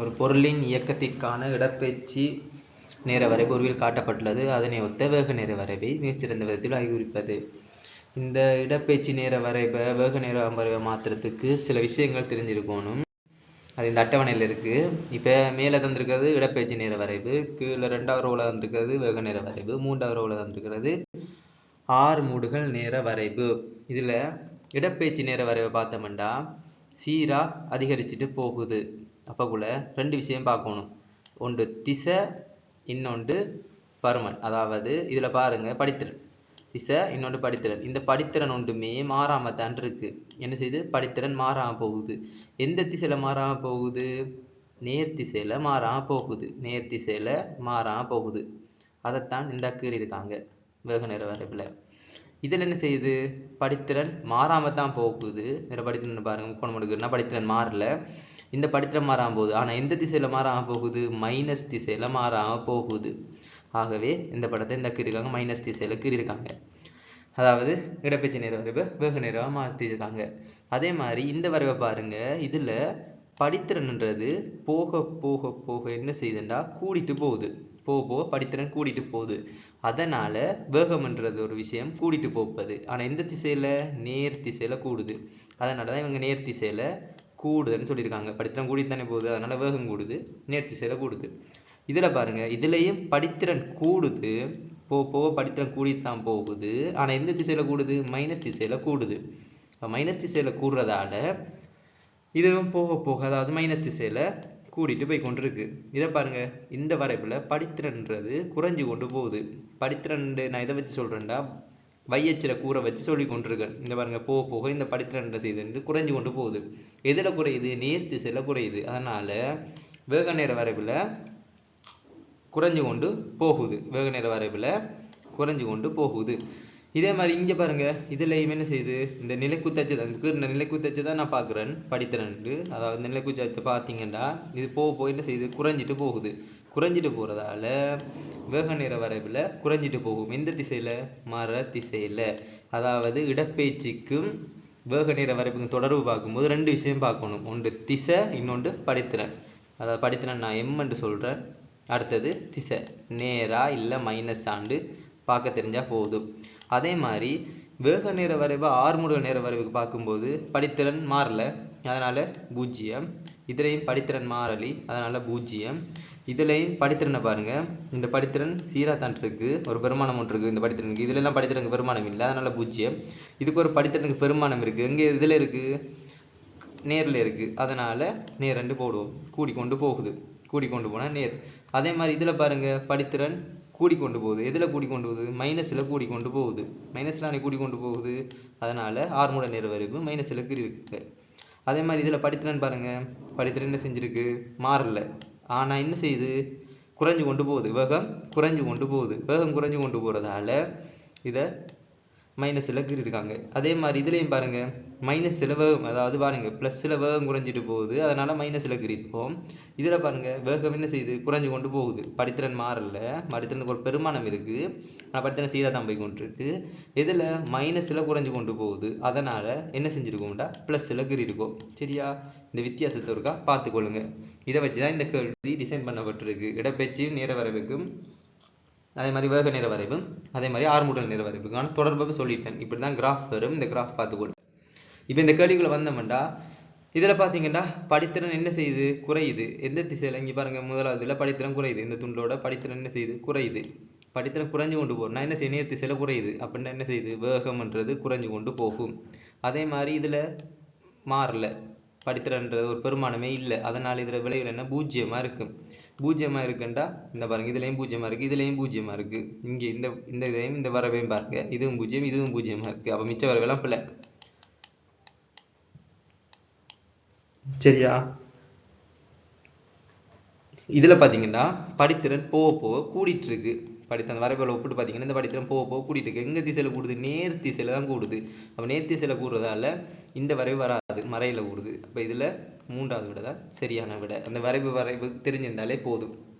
ஒரு பொருளின் இயக்கத்திற்கான இடப்பெயர்ச்சி நேர வரைவு உருவில் காட்டப்பட்டுள்ளது. அதனை ஒத்த வேக நேர வரைவை மிகச்சிறந்த விதத்தில் அறிவுறுப்பது. இந்த இடப்பெயர்ச்சி நேர வரைவை வேக நேர வரைவை மாற்றுறதுக்கு சில விஷயங்கள் தெரிஞ்சிருக்கணும் அது இந்த அட்டவணையில் இருக்குது இப்போ மேலே தந்திருக்கிறது இடப்பெயர்ச்சி நேர வரைவு கீழே ரெண்டாவது ரோவில் தந்திருக்கிறது வேக நேர வரைவு மூன்றாவது ரோவில் தந்திருக்கிறது ஆறு மூடுகள் நேர வரைவு. இதில் இடப்பெயர்ச்சி நேர வரைவை பார்த்தோம்னா சீராக அதிகரிச்சுட்டு போகுது. அப்போக்குள்ள ரெண்டு விஷயம் பார்க்கணும். ஒன்று திசை இன்னொன்று பருமன். அதாவது இதில் பாருங்க படித்திறன். திசை இன்னொன்று படித்திறன். இந்த படித்திறன் ஒன்றுமே மாறாமல் தான் இருக்கு. என்ன செய்யுது படித்திறன் மாறாம போகுது. எந்த திசையில மாறாம போகுது? நேர் திசையில் மாறாம போகுது. நேர் திசையில் மாறாம போகுது. அதைத்தான் இந்த கீறியிருக்காங்க வேக நேர வரைவில். இதில் என்ன செய்யுது படித்திறன் மாறாமல் தான் போகுது. வேற படித்திறன் பாருங்க முக்கோணம் எடுக்குன்னா படித்திறன் மாறல. இந்த படத்தில் மாறாம போகுது ஆனால் எந்த திசையில் மாறாம போகுது? மைனஸ் திசையில் மாறாம போகுது. ஆகவே இந்த படத்தை இந்த கீறிருக்காங்க மைனஸ் திசையில் கீறிருக்காங்க அதாவது இடப்பெயர்ச்சி நேர வரைவை வெகு நேரமாக மாற்றிருக்காங்க அதே மாதிரி இந்த வரைவை பாருங்க. இதில் படித்திறன்ன்றது போக போக போக என்ன செய்யுதுண்டா? கூடிட்டு போகுது. போக போக படித்திறன் கூடிட்டு போகுது. அதனால வேகம்ன்றது ஒரு விஷயம் கூடிட்டு போப்பது. ஆனால் எந்த திசையில்? நேர் திசையில் கூடுது. அதனாலதான் இவங்க நேர் திசையில் கூடுதுன்னு சொல்லியிருக்காங்க. படித்திறன் கூடித்தானே போகுது. அதனால வேகம் கூடுது. நேர்த்தி திசையில கூடுது. இதுல பாருங்க இதுலயும் படித்திறன் கூடுது. போக போக படித்திறன் கூடித்தான் போகுது. ஆனா எந்த திசையில் கூடுது? மைனஸ் திசையில் கூடுது. மைனஸ் திசையில் கூடுறதால இதுவும் போக போக அதாவது மைனஸ் திசையில் கூடிட்டு போய் கொண்டிருக்கு. இதை பாருங்க இந்த வரைப்புல படித்திறன்றது குறைஞ்சு கொண்டு போகுது. படித்திறன் நான் இதை வச்சு சொல்றேன்டா. வையச்சில கூற வச்சு சொல்லி கொண்டிருக்கேன் இந்த பாருங்க போக போக இந்த படித்திறன் செய்து குறைஞ்சு கொண்டு போகுது. எதுல குறையுது? நேர் திசையில குறையுது. அதனால வேக நேர வரைவில் குறைஞ்சு கொண்டு போகுது. வேக நேர வரைவில் குறைஞ்சு கொண்டு போகுது. இதே மாதிரி இங்க பாருங்க இதுலையுமே என்ன செய்யுது? இந்த நிலைக்குத்தச்சு தான் இந்த நிலைக்குத்தச்சு தான் நான் பாக்குறேன் படித்திறன்ட்டு அதாவது இந்த நிலைக்குத்தச்சு பார்த்தீங்கன்னா இது போக போக என்ன செய்யுது? குறைஞ்சிட்டு போகுது. குறைஞ்சிட்டு போறதால வேக நேர வரைவில் குறைஞ்சிட்டு போகும். எந்த திசையில? மர திசையில. அதாவது இடப்பெயர்ச்சிக்கும் வேக நேர வரைவுக்கும் தொடர்பு பார்க்கும்போது ரெண்டு விஷயம் பார்க்கணும். ஒன்று திசை இன்னொன்று படித்திறன். அதாவது படித்திறன் நான் எம் என்று சொல்கிறேன் அடுத்தது திசை. நேரா இல்லை மைனஸ் ஆண்டு பார்க்க தெரிஞ்சால் போதும். அதே மாதிரி வேக நேர வரைவு ஆறுமுக நேர வரைவுக்கு பார்க்கும்போது படித்திறன் மாறல. அதனால் பூஜ்ஜியம். இதிலையும் படித்திறன் மாறலி. அதனால் பூஜ்ஜியம். இதுலேயும் படித்திறனை பாருங்கள் இந்த படித்திறன் சீரா தான் ஒரு பெருமானம் ஒன்று இருக்குது இந்த படித்திறனுக்கு இதுல எல்லாம் படித்திறனுக்கு பெருமானம் இல்லை அதனால் பூஜ்ஜியம். இதுக்கு ஒரு படித்திறனுக்கு பெருமானம் இருக்குது எங்கே? இதில் இருக்குது நேரில் இருக்குது அதனால் நேர் ரெண்டு போடுவோம். கூடிக்கொண்டு போகுது. கூடிக்கொண்டு போனால் நேர். அதே மாதிரி இதில் பாருங்கள் படித்திறன் கூடிக்கொண்டு போகுது. எதுல கூடிக்கொண்டு போகுது? மைனஸ்ல கூடிக்கொண்டு போகுது. மைனஸில் அணை கூடிக்கொண்டு போகுது. அதனால் ஆறுமுட நேர வரைவு மைனஸில் இருக்கு. அதே மாதிரி இதில் படித்திறன் பாருங்கள் படித்திறன் என்ன செஞ்சுருக்கு? மாறல. ஆனா என்ன செய்யுது? குறைஞ்சு கொண்டு போகுது. வேகம் குறைஞ்சு கொண்டு போகுது. வேகம் குறைஞ்சு கொண்டு போறதால இதை மைனஸ் இலக்கு இருக்காங்க. அதே மாதிரி இதுலேயும் பாருங்கள் மைனஸ் சில வேகம் அதாவது பாருங்கள் ப்ளஸ் சில வேகம் குறைஞ்சிட்டு போகுது. அதனால் மைனஸ் இலக்கு இருப்போம் இதில் பாருங்கள் வேகம் என்ன செய்யுது? குறைஞ்சு கொண்டு போகுது. படித்திறன் மாறல. படித்திறனுக்கு ஒரு பெருமானம் இருக்குது ஆனால் படித்திறன் சீராக தான் போய் கொண்டிருக்கு. மைனஸ் மைனஸ்ல குறைஞ்சு கொண்டு போகுது. அதனால் என்ன செஞ்சுருக்கோம்டா? ப்ளஸ் இலக்கு இருக்கும் சரியா? இந்த வித்தியாசத்தை இருக்கா பார்த்துக்கொள்ளுங்க. இதை வச்சு தான் இந்த கேள்வி டிசைன் பண்ணப்பட்டிருக்கு. இடப்பெயர்ச்சியும் நேர வரவுக்கும் அதே மாதிரி வேக நிற வரைவு அதே மாதிரி ஆறுமுடல் நேர நான் தொடர்பாக சொல்லிட்டேன். இப்படி தான் கிராஃப் வரும். இந்த கிராஃப் பார்த்துக்கொள்ளும் இப்போ இந்த கேள்விகளை வந்தோம்டா இதில் பார்த்தீங்கன்னா படித்திறன் என்ன செய்யுது? குறையுது. எந்த திசையில்? இங்கே பாருங்க முதலாவதுல படித்திறன் குறையுது. இந்த துண்டோட படித்திறன் என்ன செய்யுது? குறையுது. படித்திறன் குறைஞ்சு கொண்டு போகும். நான் என்ன செய்யணும் நேர் திசையில் குறையுது. அப்படின்னா என்ன செய்யுது? வேகம்ன்றது குறைஞ்சு கொண்டு போகும். அதே மாதிரி இதில் மாறல. படித்திறன்றது ஒரு பெருமானமே இல்லை. அதனால் இதுல விளைவுகள் என்ன பூஜ்ஜியமா இருக்கும். பூஜ்ஜியமாக இருக்குண்டா? இந்த பாருங்க இதுலயும் பூஜ்ஜியமா இருக்கு இதுலயும் பூஜ்ஜியமா இருக்கு. இங்க இந்த இந்த இதையும் இந்த வரவையும் பாருங்க. இதுவும் பூஜ்ஜியம் இதுவும் பூஜ்ஜியமாக இருக்கு. அப்போ மிச்ச வரவெல்லாம் பிள்ளை சரியா? இதுல பாத்தீங்கன்னா படித்திறன் போக போக கூடிட்டு இருக்கு படித்த அந்த வரைபடம் ஒப்பிட்டு பார்த்தீங்கன்னா இந்த படித்திறன் போக போக கூட்டிட்டு இருக்கு எங்க திசையில கூடுது? நேர் திசையில் தான் கூடுது. அப்போ நேர் திசையில் கூடுறதால இந்த வரைவு வராது. மறையில கூடுது. அப்ப இதுல மூன்றாவது விடை தான் சரியான விட. அந்த வரைவு வரைவு தெரிஞ்சிருந்தாலே போதும்.